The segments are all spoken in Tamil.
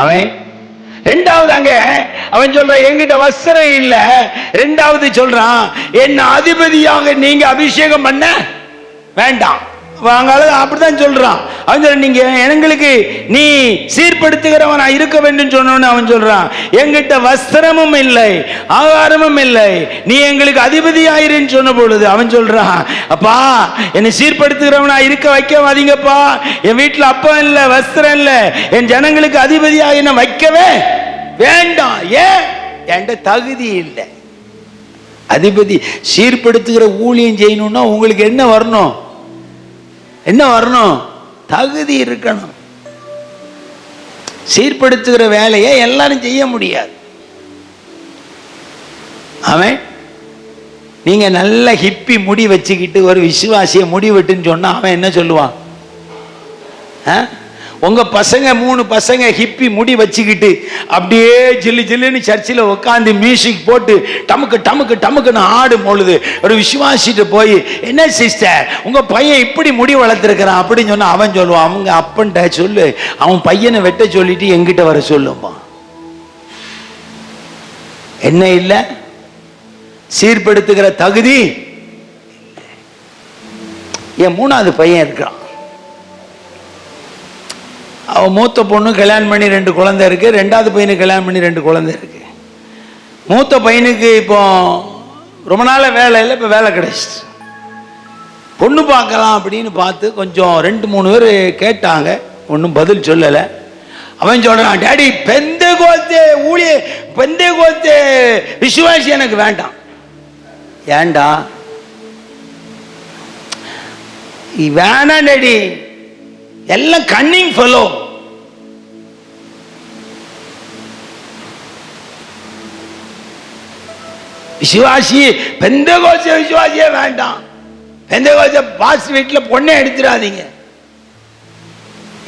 அவன் ரெண்டாவது அங்க அவன் சொல்றான் எங்கிட்ட வஸ்திரம் இல்ல. ரெண்டாவது சொல்றான் என்ன அதிபதியாக நீங்க அபிஷேகம் பண்ண வேண்டாம். வாங்காலும் அப்படிதான் சொல்றான். அவன் சொல்ற நீங்க எங்களுக்கு நீ சீர்படுத்துகிறவன் இருக்க வேண்டும் சொன்னோன்னு அவன் சொல்றான். என்கிட்ட வஸ்திரமும் இல்லை ஆகாரமும் இல்லை. நீ எங்களுக்கு அதிபதியாயிருன்னு சொன்ன பொழுது அவன் சொல்றான் அப்பா என்னை சீர்படுத்துகிறவனா இருக்க வைக்கவாதீங்கப்பா என் வீட்டுல அப்பா இல்ல வஸ்திரம் இல்ல. என் ஜனங்களுக்கு அதிபதியாக என்ன வைக்கவே வேண்டாம். ஏன்? என்கிட்ட தகுதி இல்லை. அதிபதி சீர்படுத்துகிற ஊழியம் செய்யணும்னா உங்களுக்கு என்ன வரணும்? என்ன வரணும்? தகுதி இருக்கணும். சீர்படுத்துகிற வேலையை எல்லாரும் செய்ய முடியாது. அவன் நீங்க நல்ல ஹிப்பி முடி வச்சுக்கிட்டு ஒரு விசுவாசிய முடி வெட்டுன்னு சொன்னா அவன் என்ன சொல்லுவான்? ஆ? உங்க பசங்க மூணு பசங்க ஹிப்பி முடி வச்சுக்கிட்டு அப்படியே ஜில்லு ஜில்லுன்னு சர்ச்சில் உட்காந்து மியூசிக் போட்டு டமுக்கு டமுக்கு டமுக்குன்னு ஆடும் பொழுது ஒரு விசுவாசிட்டு போய் என்ன சிஸ்டர் உங்க பையன் இப்படி முடி வளர்த்துருக்கிறான். அப்படின்னு சொன்னா அவன் சொல்லுவான். அவங்க அப்பன்ட்ட சொல்லு. அவன் பையனை வெட்ட சொல்லிட்டு எங்கிட்ட வர சொல்லுமா என்ன இல்லை? சீர்படுத்துகிற தகுதி? என் மூணாவது பையன் இருக்கிறான். அவள் மூத்த பொண்ணு கல்யாணம் பண்ணி ரெண்டு குழந்தை இருக்குது ரெண்டாவது பையனுக்கு கல்யாணம் பண்ணி ரெண்டு குழந்தை இருக்குது மூத்த பையனுக்கு இப்போ ரொம்ப நாள் வேலை இல்லை இப்போ வேலை கிடைச்சிச்சு. பொண்ணு பார்க்கலாம் அப்படின்னு பார்த்து கொஞ்சம் ரெண்டு மூணு பேர் கேட்டாங்க. ஒன்றும் பதில் சொல்லலை. அவன் சொல்கிறான் டேடி பெந்த கோத்தே ஊழிய பெந்த கோத்தே விசுவாசி எனக்கு வேண்டாம். ஏண்டா வேணாம் டேடி. எல்லாம் கன்னிங் ஃபெலோ விசுவாசி பெந்த கோச்ச விசுவாசியே வேண்டாம். பெந்த கோச்ச பாஸ் வீட்டில் பொண்ணை எடுத்துடாதீங்க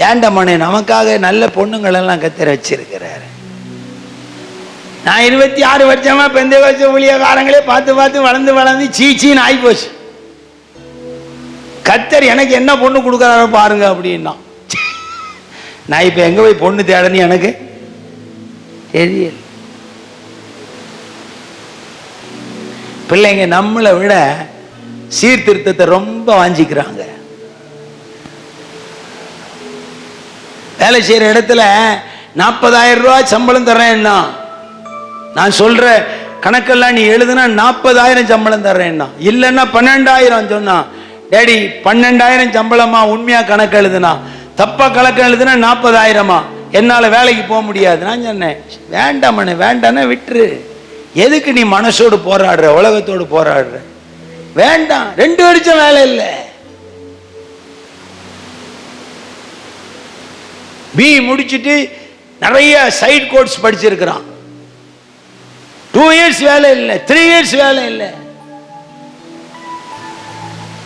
ஏண்ட நமக்காக நல்ல பொண்ணுங்களெல்லாம் கத்திர வச்சிருக்கிறாரு. நான் இருபத்தி ஆறு வருஷமா பெந்த கோச்ச ஊழியக்காரங்களே பார்த்து பார்த்து வளர்ந்து வளர்ந்து சீச்சின்னு ஆகிப்போச்சு கத்தர் எனக்கு என்ன பொண்ணு கொடுக்குறாரோ பாருங்க அப்படின்னா. நான் இப்போ எங்கே போய் பொண்ணு தேடணும் எனக்கு? தெரியல. பிள்ளைங்க நம்மளை விட சீர்திருத்தத்தை ரொம்ப வாஞ்சிக்கிறாங்க. வேலை செய்யற இடத்துல நாற்பதாயிரம் ரூபா சம்பளம் தர்றேன்னா நான் சொல்ற கணக்கெல்லாம் நீ எழுதுனா நாற்பதாயிரம் சம்பளம் தர்றேன்னா இல்லைன்னா பன்னெண்டாயிரம் சொன்னா டேடி பன்னெண்டாயிரம் சம்பளமா உண்மையா கணக்கு எழுதுனா? தப்பா கணக்கு எழுதுனா நாற்பதாயிரமா? என்னால வேலைக்கு போக முடியாது. நான் சொன்னேன் வேண்டாமண்ணே வேண்டாம்னா விட்டுரு. எதுக்கு நீ மனசோடு போராடுற உலகத்தோடு போராடுற? வேண்டாம் ரெண்டு வருஷம் வேலை இல்லை. பி முடிச்சிட்டு நிறைய சைட் கோர்ஸ் படிச்சிருக்கிறான். டூ இயர்ஸ் வேலை இல்லை த்ரீ இயர்ஸ் வேலை இல்லை.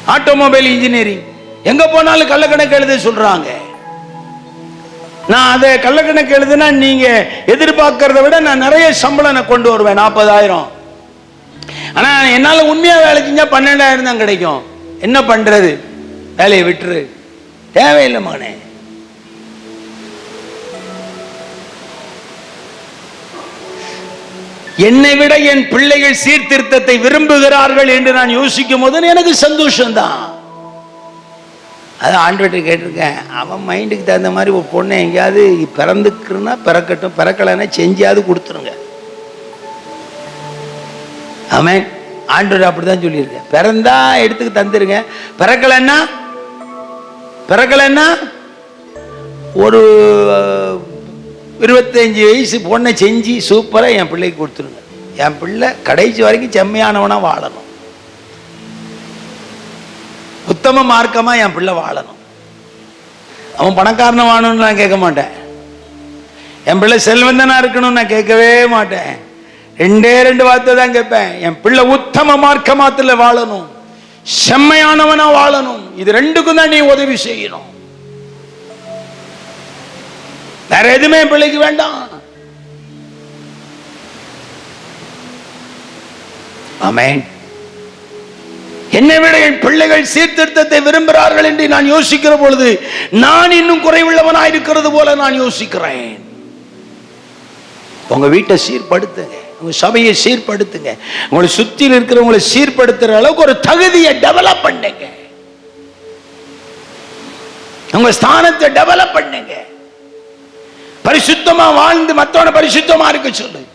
ஆட்டோமொபைல் இன்ஜினியரிங் எங்க போனாலும் கள்ளக்கணக்கு எழுத சொல்றாங்க. நான் அதை கள்ளக்கணக்கு எழுதுனா நீங்க எதிர்பார்க்கறத விட நான் நிறைய சம்பளம் நான் கொண்டு வருவேன் நாற்பதாயிரம். ஆனா என்னால உண்மையா வேலை செஞ்சா பன்னெண்டாயிரம் தான் கிடைக்கும். என்ன பண்றது? வேலையை விட்டுரு. தேவையில்லை மகனே. என்னை விட என் பிள்ளைகள் சீர்திருத்தத்தை விரும்புகிறார்கள் என்று நான் யோசிக்கும் போது எனக்கு சந்தோஷம்தான். அது ஆண்டவர்கிட்ட கேட்டிருக்கேன். அவன் மைண்டுக்கு தகுந்த மாதிரி ஒரு பொண்ணை எங்கேயாவது பிறந்துக்குன்னா பிறக்கட்டும் பிறக்கலைன்னா செஞ்சாவது கொடுத்துருங்க. அவன் ஆண்ட்ராய்டு அப்படி தான் சொல்லியிருக்கேன் பிறந்தா எடுத்துக்கு தந்துருங்க. பிறக்கலைன்னா பிறக்கலைன்னா ஒரு இருபத்தஞ்சி வயசு பொண்ணை செஞ்சு சூப்பராக என் பிள்ளைக்கு கொடுத்துருங்க. என் பிள்ளை கடைசி வரைக்கும் செம்மையானவனாக வாழணும். உத்தம மார்க்கமா என் பிள்ளை வாழணும். அவன் பணக்காரனை வாழணும்னு நான் கேட்க மாட்டேன். என் பிள்ளை செல்வந்தனா இருக்கணும்னு நான் கேட்கவே மாட்டேன். ரெண்டே ரெண்டு வார்த்தை தான் கேட்பேன். என் பிள்ளை உத்தம மார்க்கமாத்துல வாழணும். செம்மையானவனா வாழணும். இது ரெண்டுக்கும் தான் நீ உதவி செய்யணும். வேற எதுவுமே என் பிள்ளைக்கு வேண்டாம். ஆமேன். என்னை விட என் பிள்ளைகள் சீர்திருத்தத்தை விரும்புகிறார்கள் என்று நான் யோசிக்கிற பொழுது நான் இன்னும் குறைவுள்ளவனாக இருக்கிறது போல நான் யோசிக்கிறேன். உங்க வீட்டை சீர்படுத்துங்க. உங்க சபையை சீர்படுத்துங்க. உங்களை சுற்றியில் இருக்கிறவங்களை சீர்படுத்துற அளவுக்கு ஒரு தகுதியை டெவலப் பண்ணுங்க. உங்க ஸ்தானத்தை டெவலப் பண்ணுங்க. பரிசுத்தமா வாழ்ந்து மத்தவன பரிசுத்தமா இருக்க சொல்லுங்க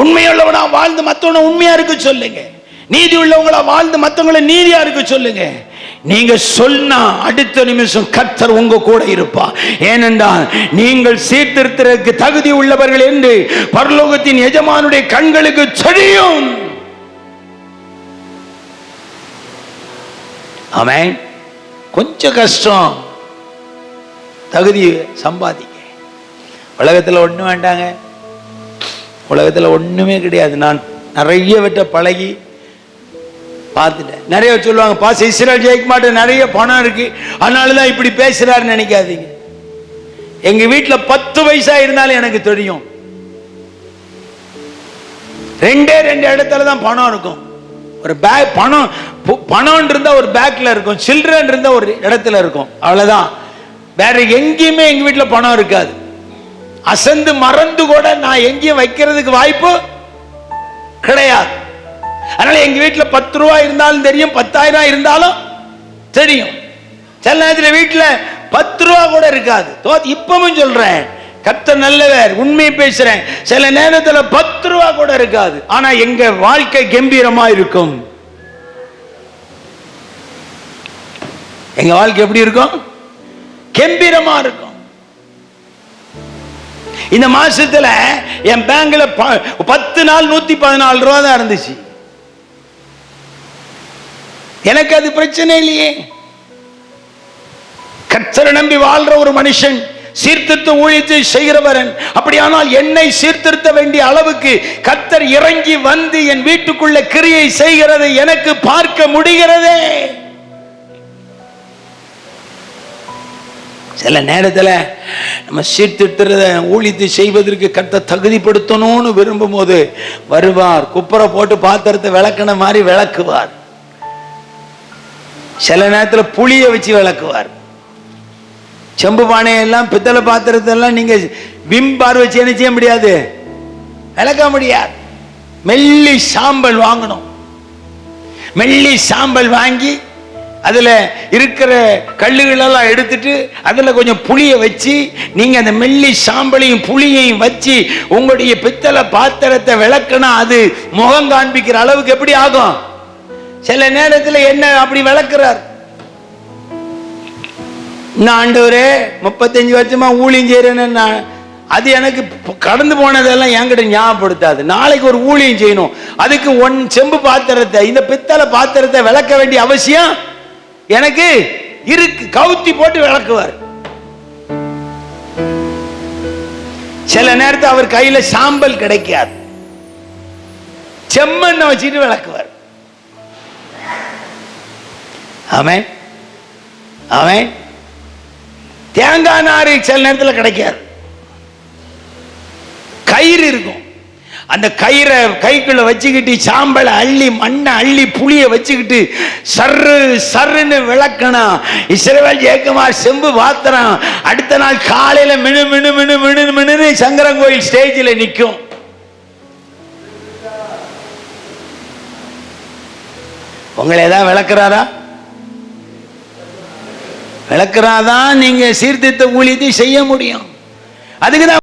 உண்மையுள்ளவனா வாழ்ந்து மத்தவன உண்மையா இருக்க சொல்லுங்க. நீதி உள்ளவங்களா வாழ்ந்து மற்றவங்களை நீதியா இருக்க சொல்லுங்க? நீங்க சொன்னா அடுத்த நிமிஷம் கர்த்தர் உங்க கூட இருப்பா. ஏனென்றால் நீங்கள் சீர்திருத்தருக்கு தகுதி உள்ளவர்கள் என்று பரலோகத்தின் எஜமானுடைய கண்களுக்கு தெரியும். அவன் கொஞ்சம் கஷ்டம். தகுதி சம்பாதிக்க. உலகத்தில் ஒன்றும் வேண்டாங்க. உலகத்தில் ஒன்றுமே கிடையாது. நான் நிறைய விட்ட பழகி பார்த்துட்டேன். நிறைய சொல்லுவாங்க பாஸ் இஸ்ரேல் ஜெயிக்க மாட்டேன். நிறைய பணம் இருக்கு. அதனால தான் இப்படி பேசுறாருன்னு நினைக்காதீங்க. எங்க வீட்டில் பத்து வயசா இருந்தாலும் எனக்கு தெரியும். ரெண்டே ரெண்டு இடத்துல தான் பணம் இருக்கும். ஒரு பேக் பணம் பு- பணம் இருந்தால் ஒரு பேக்கில் இருக்கும். சில்ட்ரன் இருந்தால் ஒரு இடத்துல இருக்கும். அவ்வளோதான் வேற எங்கேயுமே எங்கள் வீட்டில் பணம் இருக்காது. அசந்து மறந்து கூட நான் எங்கேயும் வைக்கிறதுக்கு வாய்ப்பு கிடையாது. அதனால எங்க வீட்டுல பத்து ரூபா இருந்தாலும் தெரியும் பத்தாயிரம் இருந்தாலும் தெரியும். சில நேரத்தில் வீட்டுல பத்து ரூபா கூட இருக்காது. தோ- இப்பவும் சொல்றேன் கத்த நல்லவர் உண்மையை பேசுறேன். சில நேரத்துல பத்து ரூபா கூட இருக்காது. ஆனா எங்க வாழ்க்கை கம்பீரமா இருக்கும். எங்க வாழ்க்கை எப்படி இருக்கும்? கம்பீரமா இருக்கும். இந்த மாசத்துல என் பேங்க்ல ப- பத்து நாள் நூத்தி பதினாலு ரூபா தான் இருந்துச்சு. எனக்கு அது பிரச்சனை இல்லையே. கத்தரை நம்பி வாழ்ற ஒரு மனுஷன் சீர்திருத்த ஊழியத்தை செய்கிறவரன். அப்படியானால் என்னை சீர்திருத்த வேண்டிய அளவுக்கு கர்த்தர் இறங்கி வந்து என் வீட்டுக்குள்ள கிரியை செய்கிறதை எனக்கு பார்க்க முடிகிறதே. சில நேரத்தில் நம்ம சீர்திருத்துறத ஊழித்து செய்வதற்கு கர்த்தர் தகுதிப்படுத்தணும்னு விரும்பும் போது வருவார். குப்புற போட்டு பாத்திரத்தை விளக்குன மாதிரி விளக்குவார். சில நேரத்தில் புளியை வச்சு விளக்குவார். செம்பு பானையெல்லாம் பித்தளை பாத்திரத்தை எல்லாம் விம் பார் வச்சு என்ன செய்ய முடியாது? விளக்க முடியாது. மெல்லி சாம்பல் வாங்கணும். மெல்லி சாம்பல் வாங்கி அதில் இருக்கிற கல்லுகளெல்லாம் எடுத்துட்டு அதில் கொஞ்சம் புளியை வச்சு நீங்கள் அந்த மெல்லி சாம்பலையும் புளியையும் வச்சு உங்களுடைய பித்தளை பாத்திரத்தை விளக்குனா அது முகம் காண்பிக்கிற அளவுக்கு எப்படி ஆகும்? சில நேரத்தில் என்ன அப்படி விளக்குறார்? நான் ஆண்டவரே முப்பத்தஞ்சு வருஷமா ஊழியம் செய்யறேன்னு நான் அது எனக்கு கடந்து போனதெல்லாம் என்கிட்ட ஞாபகப்படுத்தாது. நாளைக்கு ஒரு ஊழியம் செய்யணும். அதுக்கு ஒன் செம்பு பாத்திரத்தை இந்த பித்தளை பாத்திரத்தை விளக்க வேண்டிய அவசியம் எனக்கு இருக்கு. கவுத்தி போட்டு விளக்குவார். சில நேரத்தை அவர் கையில சாம்பல் கிடைக்காது. செம்மண்ணை வச்சுட்டு விளக்குவார். அவன் அவன் தேங்காய் நாறு சில நேரத்தில் கிடைக்காது. கயிறு இருக்கும். அந்த கயிறை கைக்குள்ள வச்சுக்கிட்டு சாம்பலை அள்ளி மண்ணை அள்ளி புளிய வச்சுக்கிட்டு சர்ரு சர்ருன்னு விளக்கணும். இஸ்ரவேல் ஜெயக்குமார் செம்பு பாத்திரம். அடுத்த நாள் காலையில மினு மினு மினு மினு மினுன்னு சங்கரங்கோயில் ஸ்டேஜில் நிற்கும் உங்களை ஏதாவது விளக்குறாரா? விளக்குறாதான் நீங்க சீர்திருத்த ஊழியத்தை செய்ய முடியும். அதுக்கு தான்